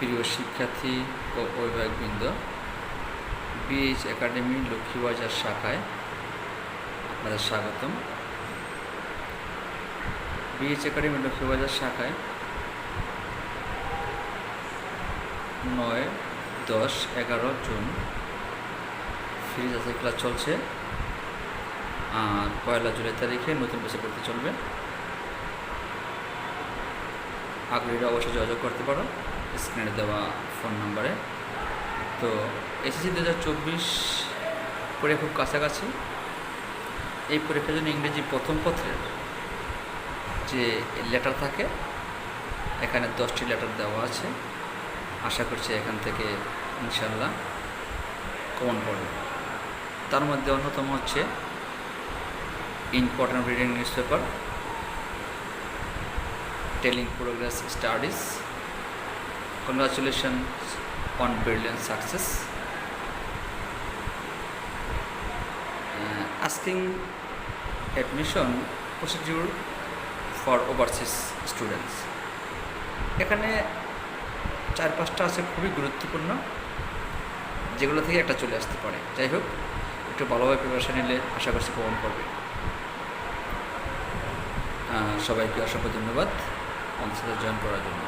প্রিয় শিক্ষার্থী ও অভিভাবকবৃন্দ বিএইচ একাডেমি লক্ষ্মীবাজার শাখায় আপনাদের স্বাগতম। বিএইচ একাডেমি লক্ষ্মীবাজার শাখায় নয়, দশ, এগারো জুন ফ্রি যাচাই ক্লাস চলছে আর পয়লা জুলাই তারিখে নতুন বছর পড়তে চলবে। আগ্রহীরা অবশ্যই যোগাযোগ করতে পারো। স্ক্রিনে দেওয়া ফোন নম্বরে। তো এসএসসি দু হাজার চব্বিশ পরে খুব কাছাকাছি। এই পরীক্ষার জন্য ইংরেজি প্রথম পত্রের যে লেটার থাকে, এখানে দশটি লেটার দেওয়া আছে। আশা করছি এখান থেকে ইনশাল্লাহ কমন পড়বে। তার মধ্যে অন্যতম হচ্ছে important reading newspaper telling progress studies. Congratulations on brilliant success. Uh, asking admission procedure for overseas students. এখানে চার পাঁচটা আছে খুবই গুরুত্বপূর্ণ যেগুলো থেকে একটা চলে আসতে পারে। যাই হোক একটু ভালোভাবে প্রিপারেশন নিলে আশা করছি কমন করবে সবাইকে অসংখ্য ধন্যবাদ। অংশীদার জয়েন করার জন্য।